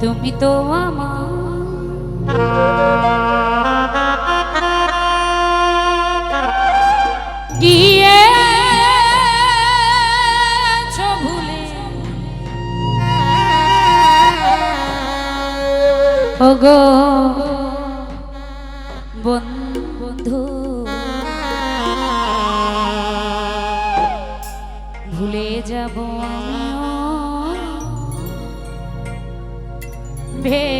তুমি তো আমার। গিয়ে ভুলে? ওগো। ভেবেছি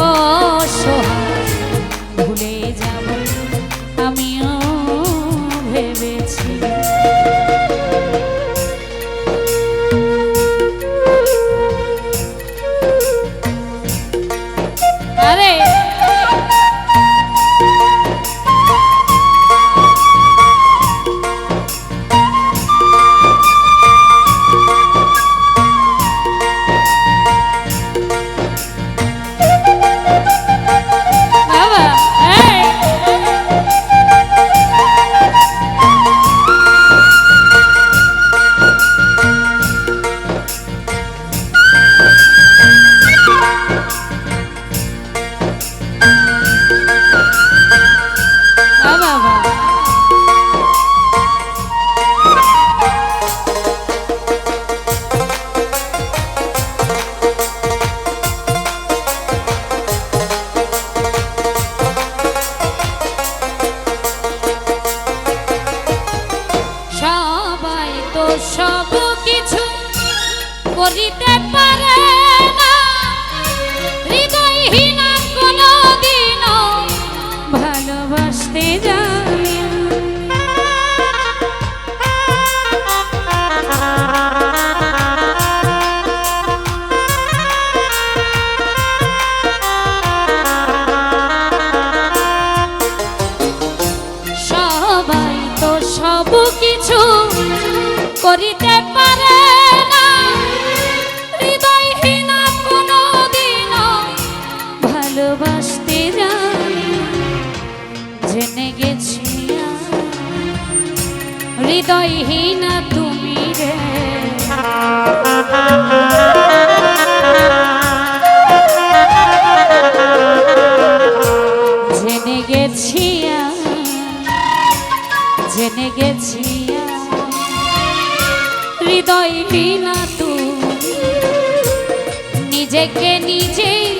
ও সোহাগ ভুলে সব কিছু করিতে ভালোবাসতে জানি গেছি হৃদয়হীনা তুমি রে। জেনে গেছি জেনে গেছি হৃদয়হীনা তুমি। নিজেকে নিজেই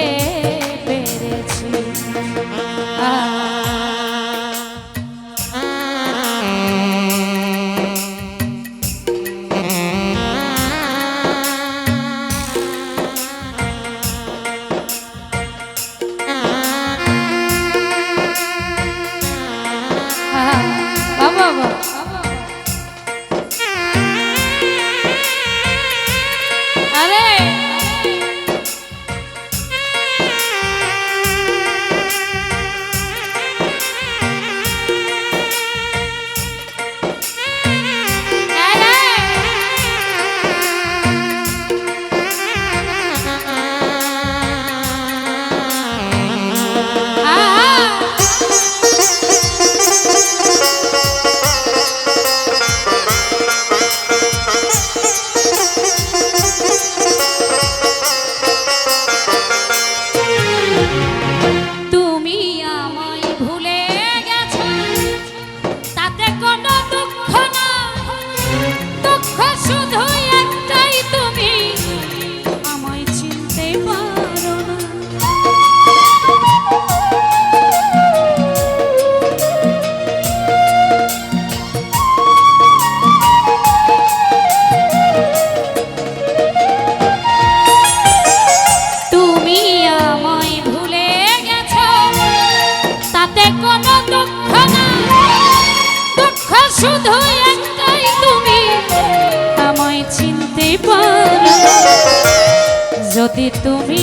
যদি তুমি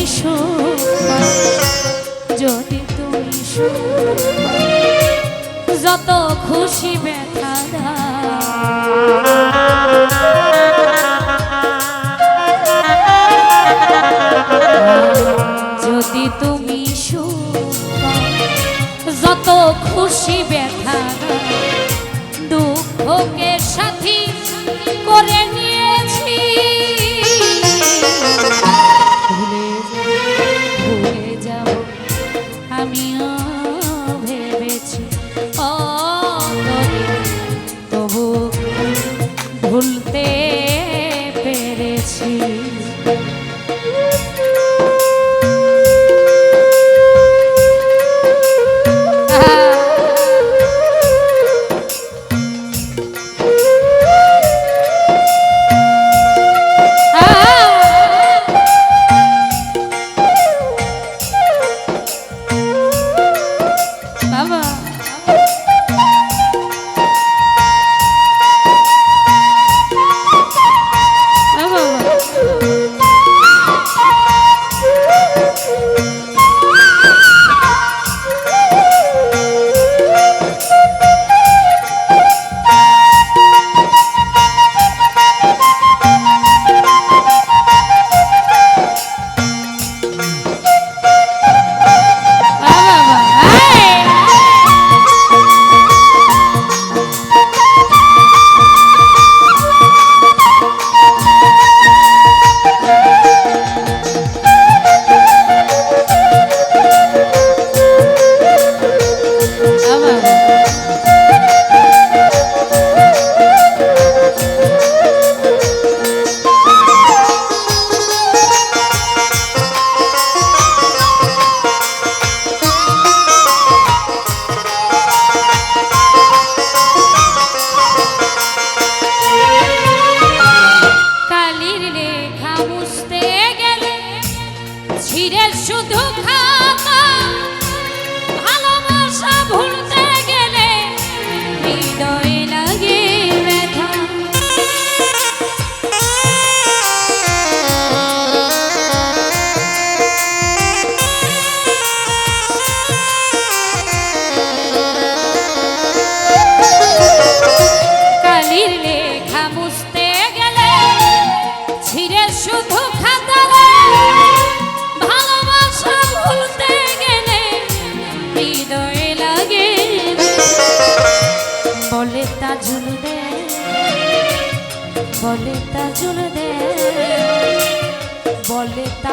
যদি তুমি যত খুশি ব্যথা দাও। বলে তা জুন দে বলে তা